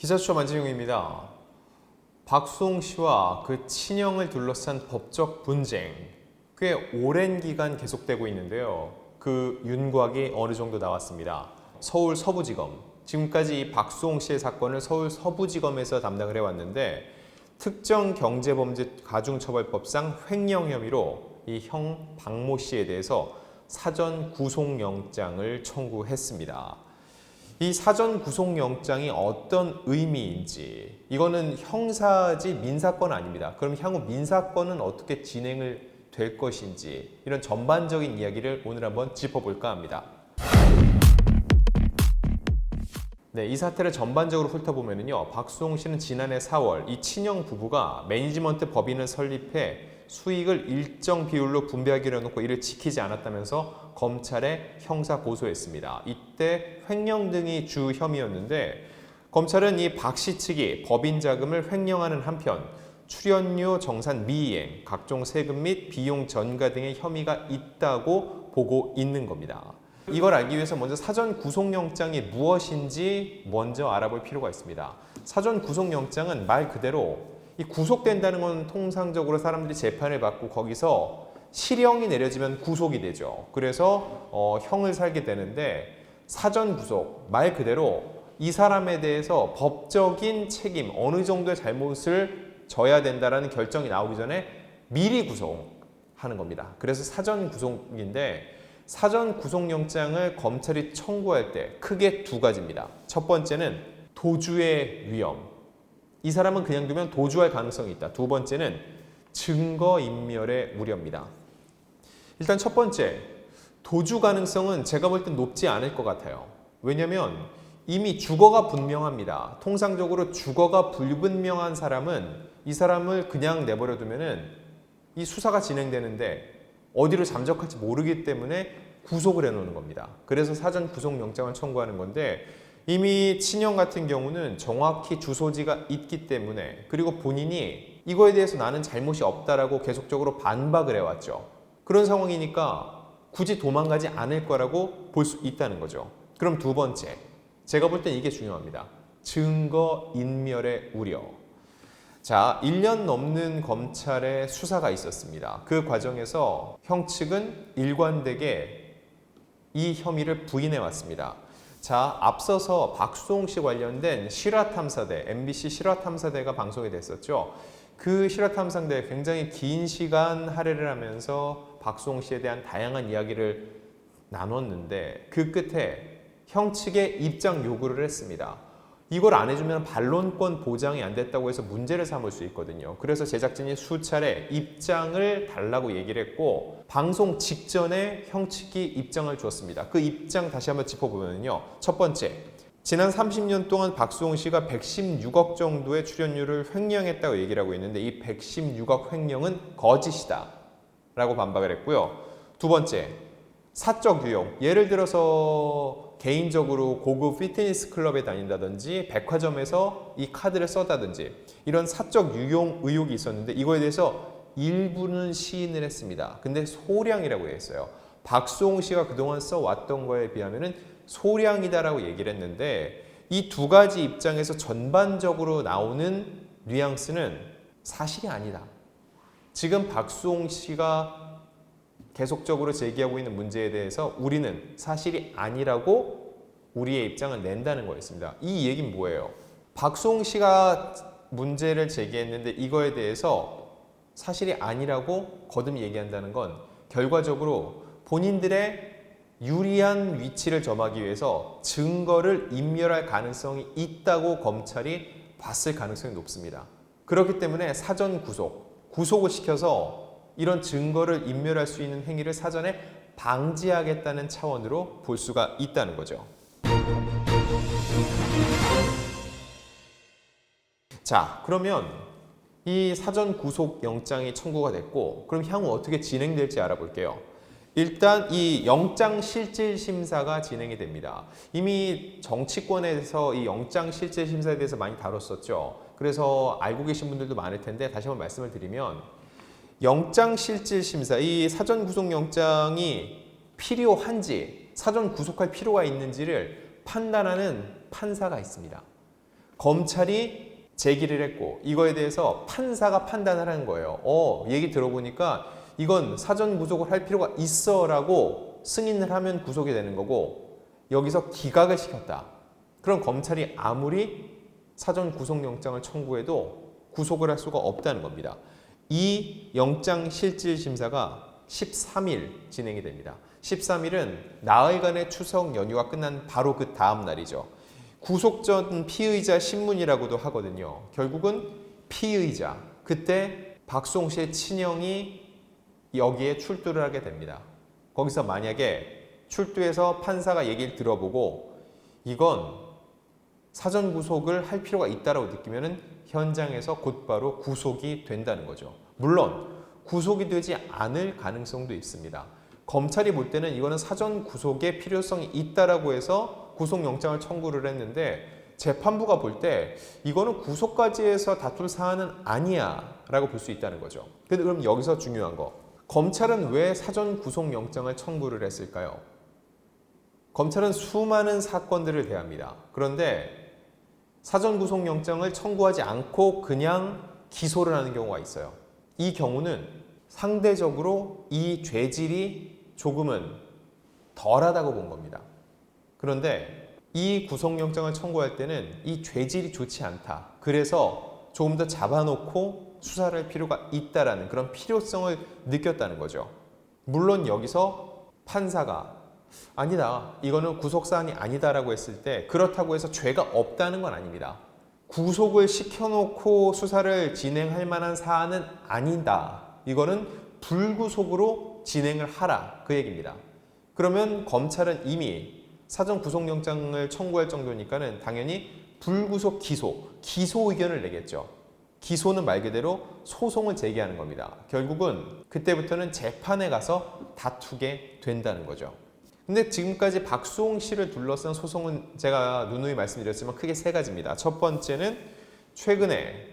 기사수첩 안진용입니다. 박수홍 씨와 그 친형을 둘러싼 법적 분쟁 꽤 오랜 기간 계속되고 있는데요. 그 윤곽이 어느 정도 나왔습니다. 서울 서부지검 지금까지 이 박수홍 씨의 사건을 서울 서부지검에서 담당을 해왔는데 특정 경제범죄 가중처벌법상 횡령 혐의로 이 형 박모 씨에 대해서 사전 구속영장을 청구했습니다. 이 사전 구속영장이 어떤 의미인지 이거는 형사지 민사건 아닙니다. 그럼 향후 민사건은 어떻게 진행을 될 것인지 이런 전반적인 이야기를 오늘 한번 짚어볼까 합니다. 네, 이 사태를 전반적으로 훑어보면요. 박수홍 씨는 지난해 4월 이 친형 부부가 매니지먼트 법인을 설립해 수익을 일정 비율로 분배하기로 해놓고 이를 지키지 않았다면서 검찰에 형사 고소했습니다. 이때 횡령 등이 주 혐의였는데 검찰은 이 박 씨 측이 법인 자금을 횡령하는 한편 출연료 정산 미이행, 각종 세금 및 비용 전가 등의 혐의가 있다고 보고 있는 겁니다. 이걸 알기 위해서 먼저 사전 구속영장이 무엇인지 먼저 알아볼 필요가 있습니다. 사전 구속영장은 말 그대로 이 구속된다는 건 통상적으로 사람들이 재판을 받고 거기서 실형이 내려지면 구속이 되죠. 그래서 어, 형을 살게 되는데 사전 구속 말 그대로 이 사람에 대해서 법적인 책임 어느 정도의 잘못을 져야 된다라는 결정이 나오기 전에 미리 구속하는 겁니다. 그래서 사전 구속인데 사전 구속영장을 검찰이 청구할 때 크게 두 가지입니다. 첫 번째는 도주의 위험. 이 사람은 그냥 두면 도주할 가능성이 있다. 두 번째는 증거인멸의 우려입니다. 일단 첫 번째, 도주 가능성은 제가 볼 땐 높지 않을 것 같아요. 왜냐면 이미 주거가 분명합니다. 통상적으로 주거가 불분명한 사람은 이 사람을 그냥 내버려 두면은 이 수사가 진행되는데 어디로 잠적할지 모르기 때문에 구속을 해놓는 겁니다. 그래서 사전 구속영장을 청구하는 건데 이미 친형 같은 경우는 정확히 주소지가 있기 때문에 그리고 본인이 이거에 대해서 나는 잘못이 없다라고 계속적으로 반박을 해왔죠. 그런 상황이니까 굳이 도망가지 않을 거라고 볼 수 있다는 거죠. 그럼 두 번째, 제가 볼 땐 이게 중요합니다. 증거 인멸의 우려. 자, 1년 넘는 검찰의 수사가 있었습니다. 그 과정에서 형 측은 일관되게 이 혐의를 부인해 왔습니다. 자, 앞서서 박수홍 씨 관련된 실화탐사대, MBC 실화탐사대가 방송이 됐었죠. 그 실화탐사대에 굉장히 긴 시간 할애를 하면서 박수홍 씨에 대한 다양한 이야기를 나눴는데 그 끝에 형 측의 입장 요구를 했습니다. 이걸 안 해주면 반론권 보장이 안 됐다고 해서 문제를 삼을 수 있거든요. 그래서 제작진이 수차례 입장을 달라고 얘기를 했고 방송 직전에 형 측이 입장을 주었습니다. 그 입장 다시 한번 짚어보면요. 첫 번째, 지난 30년 동안 박수홍 씨가 116억 정도의 출연료를 횡령했다고 얘기를 하고 있는데 이 116억 횡령은 거짓이다 라고 반박을 했고요. 두 번째, 사적 유용. 예를 들어서 개인적으로 고급 피트니스 클럽에 다닌다든지 백화점에서 이 카드를 썼다든지 이런 사적 유용 의혹이 있었는데 이거에 대해서 일부는 시인을 했습니다. 근데 소량이라고 했어요. 박수홍 씨가 그동안 써왔던 거에 비하면은 소량이다라고 얘기를 했는데 이 두 가지 입장에서 전반적으로 나오는 뉘앙스는 사실이 아니다. 지금 박수홍 씨가 계속적으로 제기하고 있는 문제에 대해서 우리는 사실이 아니라고 우리의 입장을 낸다는 거였습니다. 이 얘기는 뭐예요? 박수홍 씨가 문제를 제기했는데 이거에 대해서 사실이 아니라고 거듭 얘기한다는 건 결과적으로 본인들의 유리한 위치를 점하기 위해서 증거를 인멸할 가능성이 있다고 검찰이 봤을 가능성이 높습니다. 그렇기 때문에 사전 구속, 구속을 시켜서 이런 증거를 인멸할 수 있는 행위를 사전에 방지하겠다는 차원으로 볼 수가 있다는 거죠. 자, 그러면 이 사전 구속 영장이 청구가 됐고, 그럼 향후 어떻게 진행될지 알아볼게요. 일단 이 영장 실질 심사가 진행이 됩니다. 이미 정치권에서 이 영장 실질 심사에 대해서 많이 다뤘었죠. 그래서 알고 계신 분들도 많을 텐데 다시 한번 말씀을 드리면 영장 실질 심사, 이 사전 구속 영장이 필요한지, 사전 구속할 필요가 있는지를 판단하는 판사가 있습니다. 검찰이 제기를 했고 이거에 대해서 판사가 판단을 하는 거예요. 어, 얘기 들어보니까 이건 사전 구속을 할 필요가 있어라고 승인을 하면 구속이 되는 거고 여기서 기각을 시켰다. 그럼 검찰이 아무리 사전 구속영장을 청구해도 구속을 할 수가 없다는 겁니다. 이 영장 실질 심사가 13일 진행이 됩니다. 13일은 나흘간의 추석 연휴가 끝난 바로 그 다음 날이죠. 구속 전 피의자 신문이라고도 하거든요. 결국은 피의자 그때 박송 씨의 친형이 여기에 출두를 하게 됩니다. 거기서 만약에 출두해서 판사가 얘기를 들어보고 이건 사전 구속을 할 필요가 있다라고 느끼면은 현장에서 곧바로 구속이 된다는 거죠. 물론 구속이 되지 않을 가능성도 있습니다. 검찰이 볼 때는 이거는 사전 구속의 필요성이 있다라고 해서 구속 영장을 청구를 했는데 재판부가 볼 때 이거는 구속까지 해서 다툴 사안은 아니야라고 볼 수 있다는 거죠. 근데 그럼 여기서 중요한 거 검찰은 왜 사전 구속 영장을 청구를 했을까요? 검찰은 수많은 사건들을 대합니다. 그런데 사전 구속 영장을 청구하지 않고 그냥 기소를 하는 경우가 있어요. 이 경우는 상대적으로 이 죄질이 조금은 덜하다고 본 겁니다. 그런데 이 구속영장을 청구할 때는 이 죄질이 좋지 않다. 그래서 조금 더 잡아놓고 수사를 할 필요가 있다라는 그런 필요성을 느꼈다는 거죠. 물론 여기서 판사가 아니다. 이거는 구속사안이 아니다라고 했을 때 그렇다고 해서 죄가 없다는 건 아닙니다. 구속을 시켜놓고 수사를 진행할 만한 사안은 아니다. 이거는 불구속으로 진행을 하라. 그 얘기입니다. 그러면 검찰은 이미 사전 구속영장을 청구할 정도니까는 당연히 불구속 기소, 기소 의견을 내겠죠. 기소는 말 그대로 소송을 제기하는 겁니다. 결국은 그때부터는 재판에 가서 다투게 된다는 거죠. 근데 지금까지 박수홍 씨를 둘러싼 소송은 제가 누누이 말씀드렸지만 크게 세 가지입니다. 첫 번째는 최근에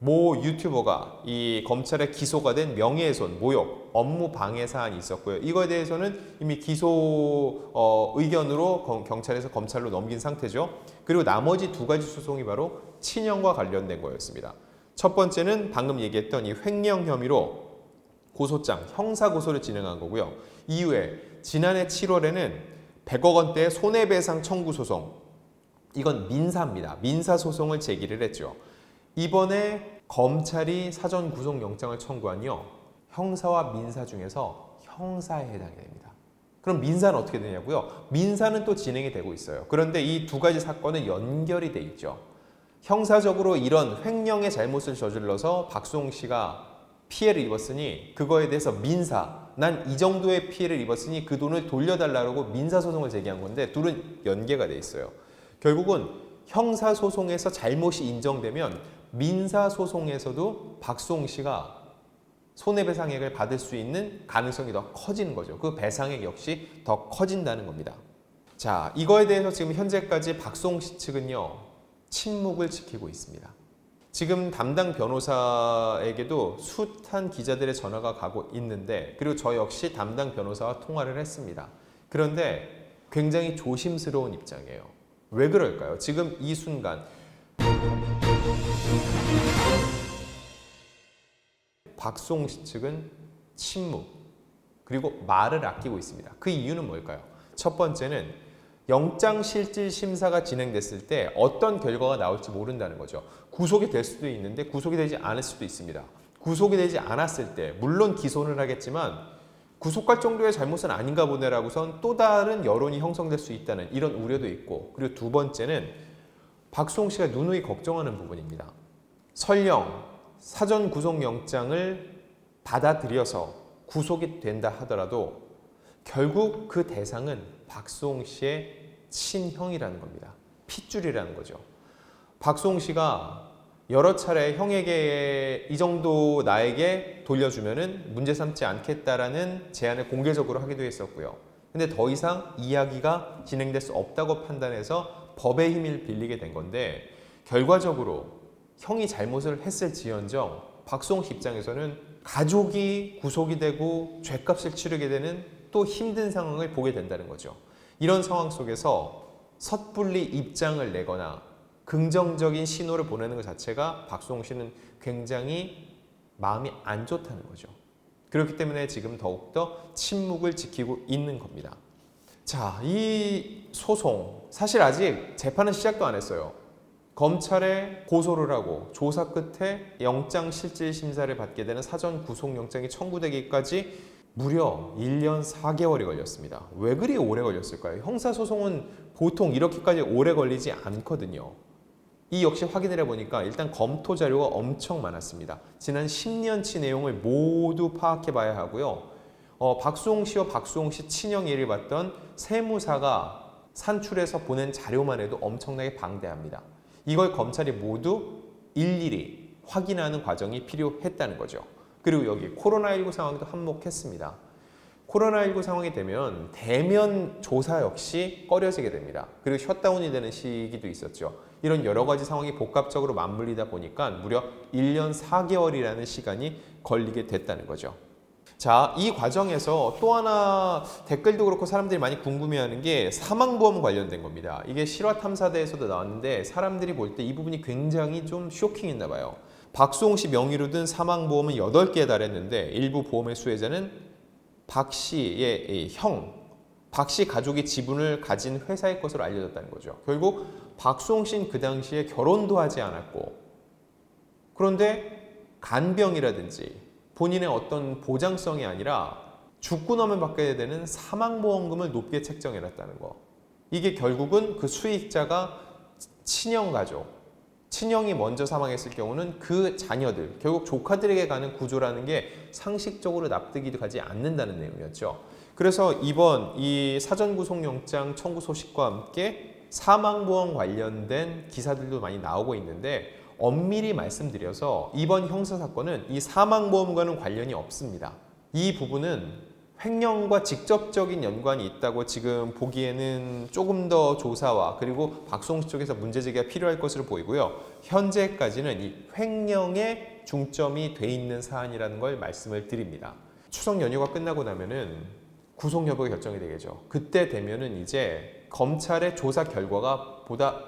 모 유튜버가 이 검찰에 기소가 된 명예훼손, 모욕, 업무 방해 사안이 있었고요. 이거에 대해서는 이미 기소 어, 의견으로 검- 경찰에서 검찰로 넘긴 상태죠. 그리고 나머지 두 가지 소송이 바로 친형과 관련된 거였습니다. 첫 번째는 방금 얘기했던 이 횡령 혐의로 고소장, 형사 고소를 진행한 거고요. 이후에 지난해 7월에는 100억 원대의 손해배상 청구 소송, 이건 민사입니다. 민사 소송을 제기를 했죠. 이번에 검찰이 사전 구속 영장을 청구한요. 형사와 민사 중에서 형사에 해당이 됩니다. 그럼 민사는 어떻게 되냐고요? 민사는 또 진행이 되고 있어요. 그런데 이 두 가지 사건은 연결이 돼 있죠. 형사적으로 이런 횡령의 잘못을 저질러서 박수홍 씨가 피해를 입었으니 그거에 대해서 민사 난 이 정도의 피해를 입었으니 그 돈을 돌려달라고 민사 소송을 제기한 건데 둘은 연계가 돼 있어요. 결국은 형사 소송에서 잘못이 인정되면 민사 소송에서도 박수홍 씨가 손해배상액을 받을 수 있는 가능성이 더 커지는 거죠. 그 배상액 역시 더 커진다는 겁니다. 자, 이거에 대해서 지금 현재까지 박수홍 씨 측은요 침묵을 지키고 있습니다. 지금 담당 변호사에게도 숱한 기자들의 전화가 가고 있는데 그리고 저 역시 담당 변호사와 통화를 했습니다. 그런데 굉장히 조심스러운 입장이에요. 왜 그럴까요? 지금 이 순간 박송 씨 측은 침묵 그리고 말을 아끼고 있습니다. 그 이유는 뭘까요? 첫 번째는 영장 실질 심사가 진행됐을 때 어떤 결과가 나올지 모른다는 거죠. 구속이 될 수도 있는데 구속이 되지 않을 수도 있습니다. 구속이 되지 않았을 때 물론 기소는 하겠지만 구속할 정도의 잘못은 아닌가 보네라고선 또 다른 여론이 형성될 수 있다는 이런 우려도 있고 그리고 두 번째는 박수홍 씨가 누누이 걱정하는 부분입니다. 설령 사전 구속 영장을 받아들여서 구속이 된다 하더라도 결국 그 대상은 박수홍 씨의 친형이라는 겁니다. 핏줄이라는 거죠. 박수홍 씨가 여러 차례 형에게 이 정도 나에게 돌려주면은 문제 삼지 않겠다라는 제안을 공개적으로 하기도 했었고요. 근데 더 이상 이야기가 진행될 수 없다고 판단해서 법의 힘을 빌리게 된 건데 결과적으로 형이 잘못을 했을지언정 박수홍 씨 입장에서는 가족이 구속이 되고 죄값을 치르게 되는 또 힘든 상황을 보게 된다는 거죠. 이런 상황 속에서 섣불리 입장을 내거나 긍정적인 신호를 보내는 것 자체가 박수홍 씨는 굉장히 마음이 안 좋다는 거죠. 그렇기 때문에 지금 더욱더 침묵을 지키고 있는 겁니다. 자, 이 소송 사실 아직 재판은 시작도 안 했어요. 검찰에 고소를 하고 조사 끝에 영장 실질 심사를 받게 되는 사전 구속 영장이 청구되기까지 무려 1년 4개월이 걸렸습니다. 왜 그리 오래 걸렸을까요? 형사 소송은 보통 이렇게까지 오래 걸리지 않거든요. 이 역시 확인을 해보니까 일단 검토 자료가 엄청 많았습니다. 지난 10년치 내용을 모두 파악해 봐야 하고요. 어, 박수홍 씨와 박수홍 씨 친형 일을 봤던 세무사가 산출해서 보낸 자료만 해도 엄청나게 방대합니다. 이걸 검찰이 모두 일일이 확인하는 과정이 필요했다는 거죠. 그리고 여기 코로나19 상황도 한몫했습니다. 코로나19 상황이 되면 대면 조사 역시 꺼려지게 됩니다. 그리고 셧다운이 되는 시기도 있었죠. 이런 여러 가지 상황이 복합적으로 맞물리다 보니까 무려 1년 4개월이라는 시간이 걸리게 됐다는 거죠. 자, 이 과정에서 또 하나 댓글도 그렇고 사람들이 많이 궁금해하는 게 사망보험 관련된 겁니다. 이게 실화 탐사대에서도 나왔는데 사람들이 볼 때 이 부분이 굉장히 좀 쇼킹했나 봐요. 박수홍 씨 명의로 든 사망보험은 8개에 달했는데 일부 보험의 수혜자는 박 씨의 이 형, 박 씨 가족이 지분을 가진 회사의 것으로 알려졌다는 거죠. 결국 박수홍 씨는 그 당시에 결혼도 하지 않았고 그런데 간병이라든지 본인의 어떤 보장성이 아니라 죽고 나면 받게 되는 사망보험금을 높게 책정해놨다는 거. 이게 결국은 그 수익자가 친형 가족, 친형이 먼저 사망했을 경우는 그 자녀들, 결국 조카들에게 가는 구조라는 게 상식적으로 납득이 가지 않는다는 내용이었죠. 그래서 이번 이 사전구속영장 청구 소식과 함께 사망보험 관련된 기사들도 많이 나오고 있는데 엄밀히 말씀드려서 이번 형사사건은 이 사망보험과는 관련이 없습니다. 이 부분은 횡령과 직접적인 연관이 있다고 지금 보기에는 조금 더 조사와 그리고 박송 씨 쪽에서 문제 제기가 필요할 것으로 보이고요. 현재까지는 이 횡령에 중점이 돼 있는 사안이라는 걸 말씀을 드립니다. 추석 연휴가 끝나고 나면은 구속 여부가 결정이 되겠죠. 그때 되면은 이제 검찰의 조사 결과가 보다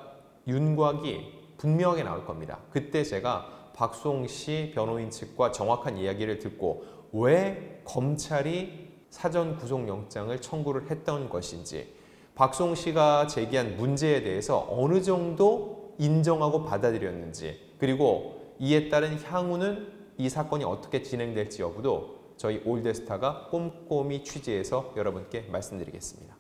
윤곽이 분명하게 나올 겁니다. 그때 제가 박수홍 씨 변호인 측과 정확한 이야기를 듣고 왜 검찰이 사전 구속영장을 청구를 했던 것인지 박수홍 씨가 제기한 문제에 대해서 어느 정도 인정하고 받아들였는지 그리고 이에 따른 향후는 이 사건이 어떻게 진행될지 여부도 저희 올데스타가 꼼꼼히 취재해서 여러분께 말씀드리겠습니다.